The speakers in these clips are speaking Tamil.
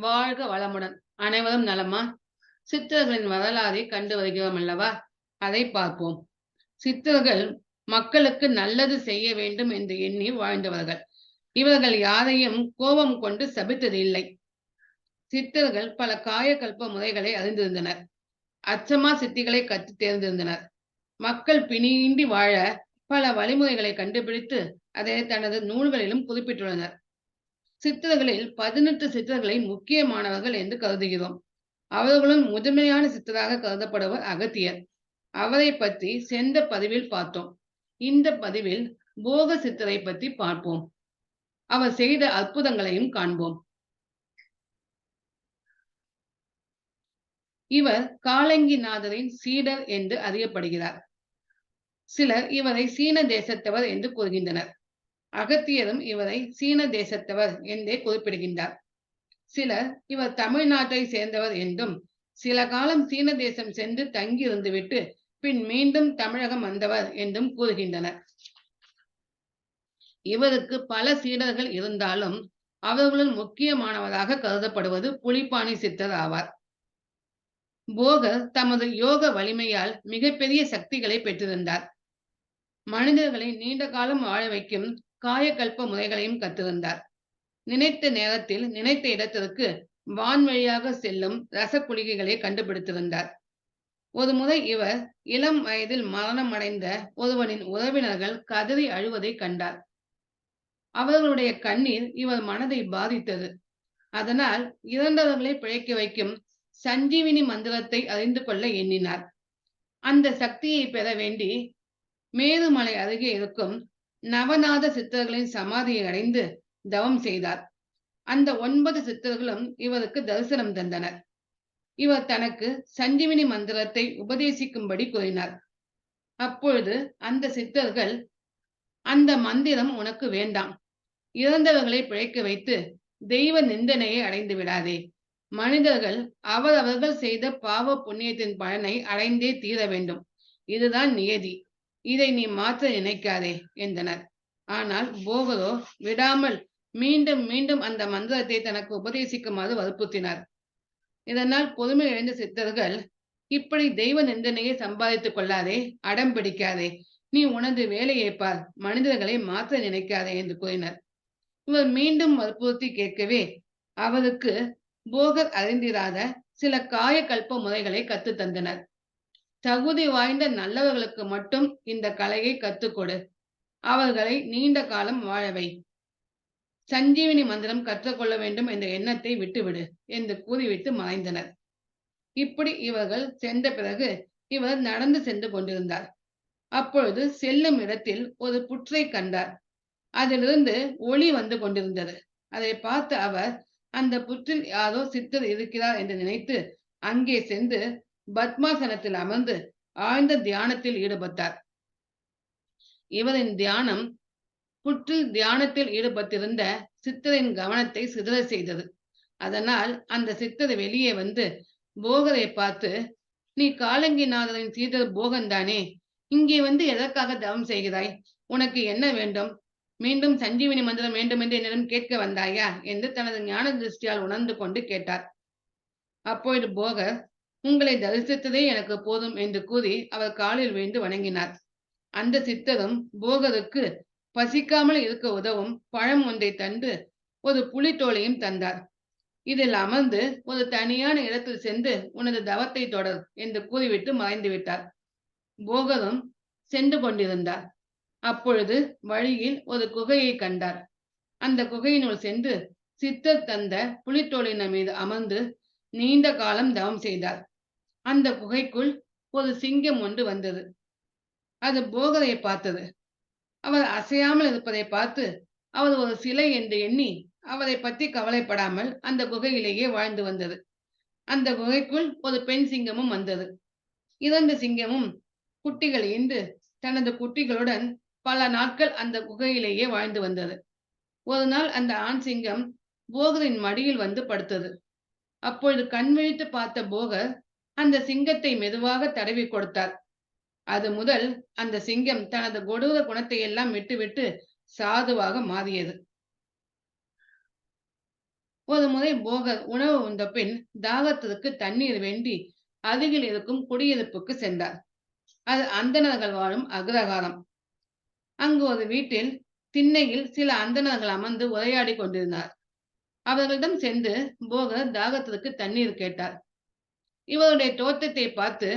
வாழ்க வளமுடன். அனைவரும் நலமா? சித்தர்களின் வரலாறை கண்டு வருகிறோம் அல்லவா? அதை பார்ப்போம். சித்தர்கள் மக்களுக்கு நல்லது செய்ய வேண்டும் என்று எண்ணி வாழ்ந்தவர்கள். இவர்கள் யாரையும் கோபம் கொண்டு சபித்தது இல்லை சித்தர்கள் பல காயக்கல்ப முறைகளை அறிந்திருந்தனர். அச்சமா சித்திகளை கற்று தேர்ந்திருந்தனர். மக்கள் பிணியின்றி வாழ பல வழிமுறைகளை கண்டுபிடித்து அதை தனது நூல்களிலும் குறிப்பிட்டுள்ளனர். சித்தர்களில் பதினெட்டு சித்தர்களை முக்கியமானவர்கள் என்று கருதுகிறோம். அவர்களும் முதன்மையான சித்தராக கருதப்படுவர் அகத்தியர். அவரை பற்றி சென்ற பதிவில் பார்த்தோம். இந்த பதிவில் போக சித்தரை பற்றி பார்ப்போம். அவர் செய்த அற்புதங்களையும் காண்போம். இவர் காலங்கிநாதரின் சீடர் என்று அறியப்படுகிறார். சிலர் இவரை சீன தேசத்தவர் என்று கூறுகின்றனர். அகத்தியரும் இவரை சீன தேசத்தவர் என்றே குறிப்பிடுகின்றார். சிலர் இவர் தமிழ்நாட்டை சேர்ந்தவர் என்றும் சில காலம் சீன தேசம் சென்று தங்கி இருந்துவிட்டு பின் மீண்டும் தமிழகம் வந்தவர் என்றும் கூறுகின்றனர். இவருக்கு பல சீடர்கள் இருந்தாலும் அவர்களுள் முக்கியமானவராக கருதப்படுவது புலிப்பாணி சித்தர் ஆவார். போகர் தமது யோக வலிமையால் மிகப்பெரிய சக்திகளை பெற்றிருந்தார். மனிதர்களை நீண்ட காலம் வாழ வைக்கும் காயக்கல்ப முறைகளையும் கற்றிருந்தார் நினைத்த நேரத்தில் நினைத்த இடத்திற்கு வான்வழியாக செல்லும் ரசக்குளிகைகளை கண்டுபிடித்திருந்தார். ஒரு முறை இவர் இளம் வயதில் மரணம் அடைந்த ஒருவனின் உறவினர்கள் கதறி அழுவதை கண்டார். அவர்களுடைய கண்ணீர் இவர் மனதை பாதித்தது. அதனால் இறந்தவர்களை பிழைக்க வைக்கும் சஞ்சீவினி மந்திரத்தை அறிந்து கொள்ள எண்ணினார். அந்த சக்தியை பெற வேண்டி மேருமலை அருகே இருக்கும் நவநாத சித்தர்களின் சமாதியை அடைந்து தவம் செய்தார். அந்த ஒன்பது சித்தர்களும் இவருக்கு தரிசனம் தந்தனர். இவர் தனக்கு சஞ்சீவினி மந்திரத்தை உபதேசிக்கும்படி கூறினார். அப்பொழுது அந்த சித்தர்கள் அந்த மந்திரம் உனக்கு வேண்டாம். இறந்தவர்களை பிழைக்க வைத்து தெய்வ நிந்தனையை அடைந்து விடாதே. மனிதர்கள் அவரவர்கள் செய்த பாவ புண்ணியத்தின் பலனை அடைந்தே தீர வேண்டும். இதுதான் நியதி. இதை நீ மாற்ற நினைக்காதே என்றனர். ஆனால் போகரோ விடாமல் மீண்டும் மீண்டும் அந்த மந்திரத்தை தனக்கு உபதேசிக்குமாறு வற்புறுத்தினார். இதனால் பொறுமை இழந்த சித்தர்கள் இப்படி தெய்வ நிந்தனையை சம்பாதித்துக் கொள்ளாதே அடம் பிடிக்காதே. நீ உனது வேலையை பார் மனிதர்களை மாற்ற நினைக்காதே என்று கூறினர். இவர் மீண்டும் வற்புறுத்தி கேட்கவே அவருக்கு போகர் அறிந்திராத சில காயக்கல்ப முறைகளை கற்றுத்தந்தனர் தந்தனர். தகுதி வாய்ந்த நல்லவர்களுக்கு மட்டும் இந்த கலையை கத்துக்கொடு அவர்களை நீண்ட காலம் வாழவை சஞ்சீவினி மந்திரம் கற்றுக்கொள்ள வேண்டும் என்ற எண்ணத்தை விட்டுவிடு என்று கூறிவிட்டு மறைந்தனர். இப்படி இவர்கள் சென்ற பிறகு இவர் நடந்து சென்று கொண்டிருந்தார். அப்பொழுது செல்லும் இடத்தில் ஒரு புற்றை கண்டார். அதிலிருந்து ஒளி வந்து கொண்டிருந்தது. அதை பார்த்து அவர் அந்த புற்றில் யாரோ சித்தர் இருக்கிறார் என்று நினைத்து அங்கே சென்று பத்மாசனத்தில் அமர்ந்து ஆழ்ந்த தியானத்தில் ஈடுபட்டார். இவரின் தியானம் புற்று தியானத்தில் ஈடுபட்டிருந்த சித்தரின் கவனத்தை சிதற செய்தது. அதனால் அந்த சித்தர் வெளியே வந்து போகரை பார்த்து நீ காலங்கிநாதரின் சீதர் போகன்தானே? இங்கே வந்து எதற்காக தவம் செய்கிறாய்? உனக்கு என்ன வேண்டும்? மீண்டும் சஞ்சீவினி மந்திரம் வேண்டும் என்று என்னிடம் கேட்க வந்தாயா? என்று தனது ஞான திருஷ்டியால் உணர்ந்து கொண்டு கேட்டார். அப்பொழுது போகர் உங்களை தரிசித்ததே எனக்கு போதும் என்று கூறி அவர் காலில் விழுந்து வணங்கினார். அந்த சித்தரும் போகருக்கு பசிக்காமல் இருக்க உதவும் பழம் ஒன்றை தந்து ஒரு புலித்தோலையும் தந்தார். இதில் அமர்ந்து ஒரு தனியான இடத்தில் சென்று உனது தவத்தை தொடர் என்று கூறிவிட்டு மறைந்து விட்டார். போகரும் சென்று கொண்டிருந்தார். அப்பொழுது வழியில் ஒரு குகையை கண்டார். அந்த குகையினுள் சென்று சித்தர் தந்த புலித்தோலின மீது அமர்ந்து நீண்ட காலம் தவம் செய்தார். அந்த குகைக்குள் ஒரு சிங்கம் ஒன்று வந்தது. அது போகரை பார்த்தது. அவர் அசையாமல் இருப்பதை பார்த்து அவர் ஒரு சிலை என்று எண்ணி அவரை பற்றி கவலைப்படாமல் அந்த குகையிலேயே வாழ்ந்து வந்தது. அந்த குகைக்குள் ஒரு பெண் சிங்கமும் வந்தது. இரண்டு சிங்கமும் குட்டிகள் இன்று தனது குட்டிகளுடன் பல நாட்கள் அந்த குகையிலேயே வாழ்ந்து வந்தது. ஒரு நாள் அந்த ஆண் சிங்கம் போகரின் மடியில் வந்து படுத்தது. அப்பொழுது கண் விழித்து பார்த்த போகர் அந்த சிங்கத்தை மெதுவாக தடவி கொடுத்தார். அது முதல் அந்த சிங்கம் தனது கொடூர குணத்தை எல்லாம் விட்டுவிட்டு சாதுவாக மாறியது. ஒரு முறை போகர் உணவு உண்ட பின் தாகத்திற்கு தண்ணீர் வேண்டி அருகில் இருக்கும் குடியிருப்புக்கு சென்றார். அது அந்தணர்கள் வாழும் அக்ரகாரம். அங்கு ஒரு வீட்டில் திண்ணையில் சில அந்தணர்கள் அமர்ந்து உரையாடி கொண்டிருந்தார். அவர்களிடம் சென்று போகர் தாகத்திற்கு தண்ணீர் கேட்டார். இவருடைய தோற்றத்தை பார்த்து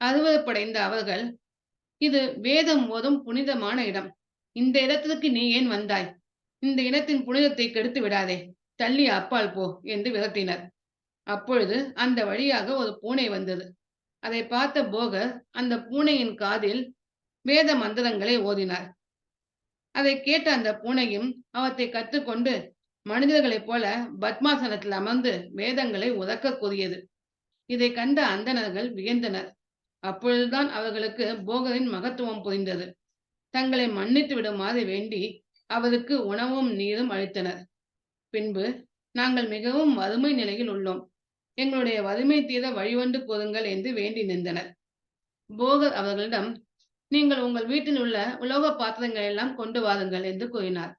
அறுவறுப்படைந்த அவர்கள் இது வேதம் ஓதும் புனிதமான இடம். இந்த இடத்திற்கு நீ ஏன் வந்தாய்? இந்த இடத்தின் புனிதத்தை கெடுத்து விடாதே. தள்ளி அப்பால் போ என்று விரட்டினர். அப்பொழுது அந்த வழியாக ஒரு பூனை வந்தது. அதை பார்த்த போகர் அந்த பூனையின் காதில் வேத மந்திரங்களை ஓதினார். அதை கேட்ட அந்த பூனையும் அவற்றை கற்றுக்கொண்டு மனிதர்களைப் போல பத்மாசனத்தில் அமர்ந்து வேதங்களை உதக்க கூறியது. இதை கண்ட அந்தணர்கள் வியந்தனர். அப்பொழுதுதான் அவர்களுக்கு போகரின் மகத்துவம் புரிந்தது. தங்களை மன்னித்து விடுமாறு வேண்டி அவருக்கு உணவும் நீரும் அளித்தனர். பின்பு நாங்கள் மிகவும் வறுமை நிலையில் உள்ளோம். எங்களுடைய வறுமை தீர வழிவந்து கூறுங்கள் என்று வேண்டி நின்றனர். போகர் அவர்களிடம் நீங்கள் உங்கள் வீட்டில் உள்ள உலோக பாத்திரங்கள் எல்லாம் கொண்டு வாருங்கள் என்று கூறினார்.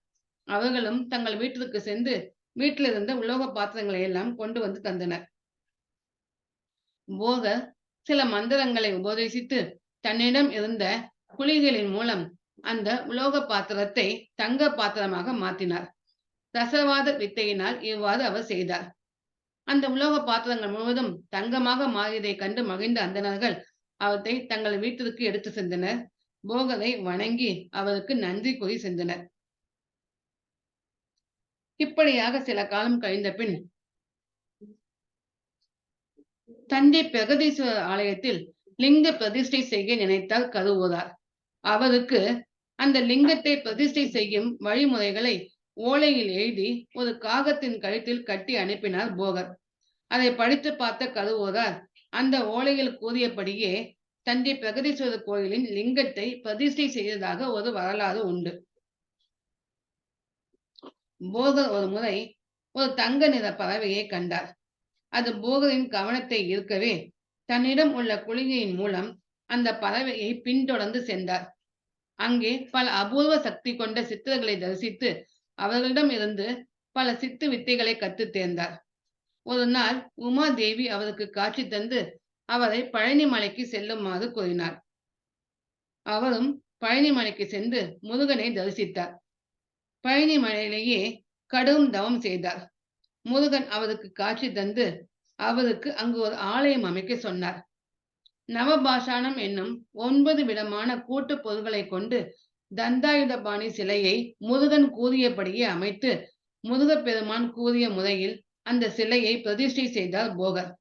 அவர்களும் தங்கள் வீட்டிற்கு சென்று வீட்டில் இருந்த உலோக பாத்திரங்களை எல்லாம் கொண்டு வந்து தந்தனர். போக சில மந்திரங்களை உபதேசித்து தன்னிடம் இருந்த குழிகளின் மூலம் அந்த உலோக பாத்திரத்தை தங்க பாத்திரமாக மாற்றினார். ரசவாத வித்தையினால் இவ்வாறு அவர் செய்தார். அந்த உலோக பாத்திரங்கள் முழுவதும் தங்கமாக மாறியதை கண்டு மகிழ்ந்த அந்தணர்கள் அவற்றை தங்கள் வீட்டிற்கு எடுத்து சென்றனர். போகரை வணங்கி அவருக்கு நன்றி கூறி சென்றனர். இப்படியாக சில காலம் கழிந்த பின் தஞ்சை பிரகதீஸ்வரர் ஆலயத்தில் லிங்க பிரதிஷ்டை செய்ய நினைத்தார் கருவூரார் அவருக்கு அந்த லிங்கத்தை பிரதிஷ்டை செய்யும் வழிமுறைகளை ஓலையில் எழுதி ஒரு காகத்தின் கழுத்தில் கட்டி அனுப்பினார் போகர். அதை படித்து பார்த்த கருவூரார் அந்த ஓலையில் கூறியபடியே தஞ்சை பிரகதீஸ்வரர் கோயிலின் லிங்கத்தை பிரதிஷ்டை செய்ததாக ஒரு வரலாறு உண்டு. போகர் ஒரு முறை ஒரு தங்க நிற பறவையை கண்டார். அது போகரின் கவனத்தை ஈர்க்கவே தன்னிடம் உள்ள குளிகையின் மூலம் அந்த பறவையை பின்தொடர்ந்து சென்றார். அங்கே பல அபூர்வ சக்தி கொண்ட சித்தர்களை தரிசித்து அவர்களிடம் இருந்து பல சித்து வித்தைகளை கற்று தேர்ந்தார். ஒரு நாள் உமா தேவி அவருக்கு காட்சி தந்து அவரை பழனி மலைக்கு செல்லுமாறு கூறினார். அவரும் பழனி மலைக்கு சென்று முருகனை தரிசித்தார். பழனி மலையிலேயே கடும் தவம் செய்தார். முருகன் அவருக்கு காட்சி தந்து அவருக்கு அங்கு ஒரு ஆலயம் அமைக்க சொன்னார். நவபாஷானம் என்னும் ஒன்பது விதமான கூட்டு பொருள்களை கொண்டு தந்தாயுதபாணி சிலையை முருகன் கூறியபடியே அமைத்து முருகப்பெருமான் கூறிய முறையில் அந்த சிலையை பிரதிஷ்டை செய்தார் போகர்.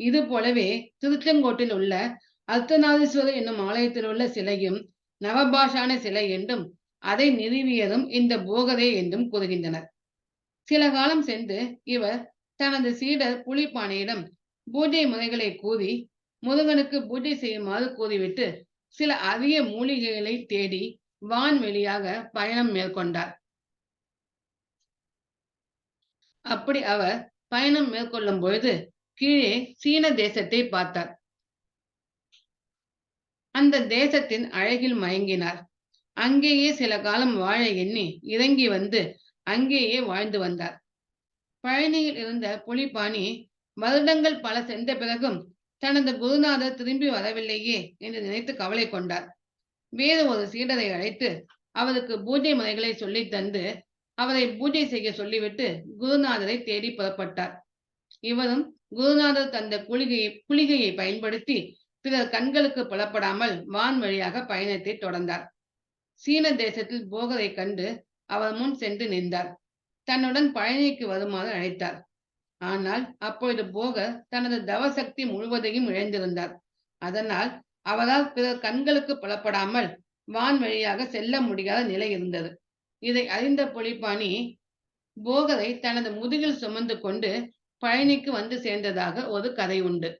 இது போலவே திருச்செங்கோட்டில் உள்ள அர்த்தநாதீஸ்வரர் என்னும் ஆலயத்தில் உள்ள சிலையும் நவபாஷான சிலை என்றும் அதை நிறுவியதும் இந்த போகரே என்றும் கூறுகின்றனர். சில காலம் சென்று இவர் தனது சீடர் புலிப்பானையிடம் பூஜை முறைகளை கூறி முருகனுக்கு பூஜை செய்யுமாறு கூறிவிட்டு சில அரிய மூலிகைகளை தேடி வான்வெளியாக பயணம் மேற்கொண்டார். அப்படி அவர் பயணம் மேற்கொள்ளும் பொழுது கீழே சீன தேசத்தை பார்த்தார். அந்த தேசத்தின் அழகில் மயங்கினார். அங்கேயே சில காலம் வாழ எண்ணி இறங்கி வந்து அங்கேயே வாழ்ந்து வந்தார். பழனியில் இருந்த புலிபாணி வருடங்கள் பல சென்ற பிறகும் தனது குருநாதர் திரும்பி வரவில்லையே என்று நினைத்து கவலை கொண்டார். வேறு ஒரு சீடரை அழைத்து அவருக்கு பூஜை முறைகளை சொல்லி தந்து அவரை பூஜை செய்ய சொல்லிவிட்டு குருநாதரை தேடி புறப்பட்டார். இவரும் குருநாதர் தந்த குளிகையை குளிகையை பயன்படுத்தி பிறர் கண்களுக்கு புலப்படாமல் வான் வழியாக பயணத்தை தொடர்ந்தார். சீன தேசத்தில் போகரை கண்டு அவர் முன் சென்று நின்றார். தன்னுடன் பழனிக்கு வருமாறு அழைத்தார். ஆனால் அப்பொழுது போகர் தனது தவசக்தி முழுவதையும் இழந்திருந்தார். அதனால் அவரால் பிறர் கண்களுக்கு புலப்படாமல் வான் வழியாக செல்ல முடியாத நிலை இருந்தது. இதை அறிந்த பொலிப்பாணி போகரை தனது முதுகில் சுமந்து கொண்டு பழனிக்கு வந்து சேர்ந்ததாக ஒரு கதை உண்டு.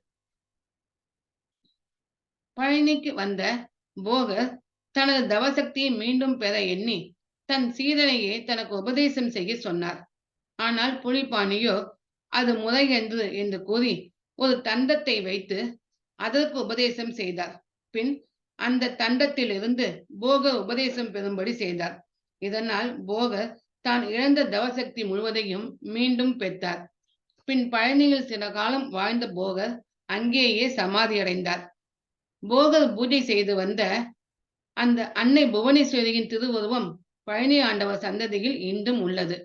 பழனிக்கு வந்த போகர் தனது தவசக்தியை மீண்டும் பெற எண்ணி தன் சீதனையே தனக்கு உபதேசம் செய்ய சொன்னார். ஆனால் புலிப்பாணியோ அது முறையென்று என்று கூறி ஒரு தண்டத்தை வைத்து அதற்கு உபதேசம் செய்தார். பின் அந்த தண்டத்திலிருந்து போகர் உபதேசம் பெறும்படி செய்தார். இதனால் போகர் தான் இழந்த தவசக்தி முழுவதையும் மீண்டும் பெற்றார். பின் பழனியில் சில காலம் வாழ்ந்த போகர் அங்கேயே சமாதியடைந்தார் போகர் பூஜை செய்து வந்த அந்த அன்னை புவனேஸ்வரியின் திருவுருவம் பழனி ஆண்டவர் சந்ததியில் இன்றும் உள்ளது.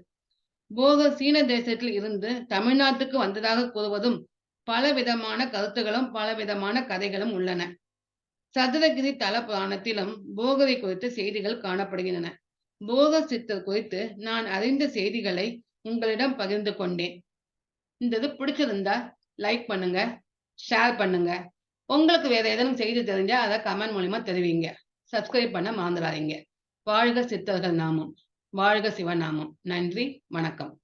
போகர் சீன தேசத்தில் இருந்து தமிழ்நாட்டுக்கு வந்ததாக கூறுவதும் பல விதமான கருத்துகளும் பலவிதமான கதைகளும் உள்ளன. சதுரகிரி தல புராணத்திலும் போகரை குறித்த செய்திகள் காணப்படுகின்றன. போகர் சித்தர் குறித்து நான் அறிந்த செய்திகளை உங்களிடம் பகிர்ந்து கொண்டேன். இந்த இது பிடிச்சிருந்தா லைக் பண்ணுங்க ஷேர் பண்ணுங்க. உங்களுக்கு வேற ஏதேனும் செய்தி தெரிஞ்சா அதை கமெண்ட் மூலியமா தெரிவிங்க. சப்ஸ்கிரைப் பண்ண மறந்துடாதீங்க. வாழ்க சித்தர்கள் நாமம். வாழ்க சிவநாமம் நன்றி வணக்கம்.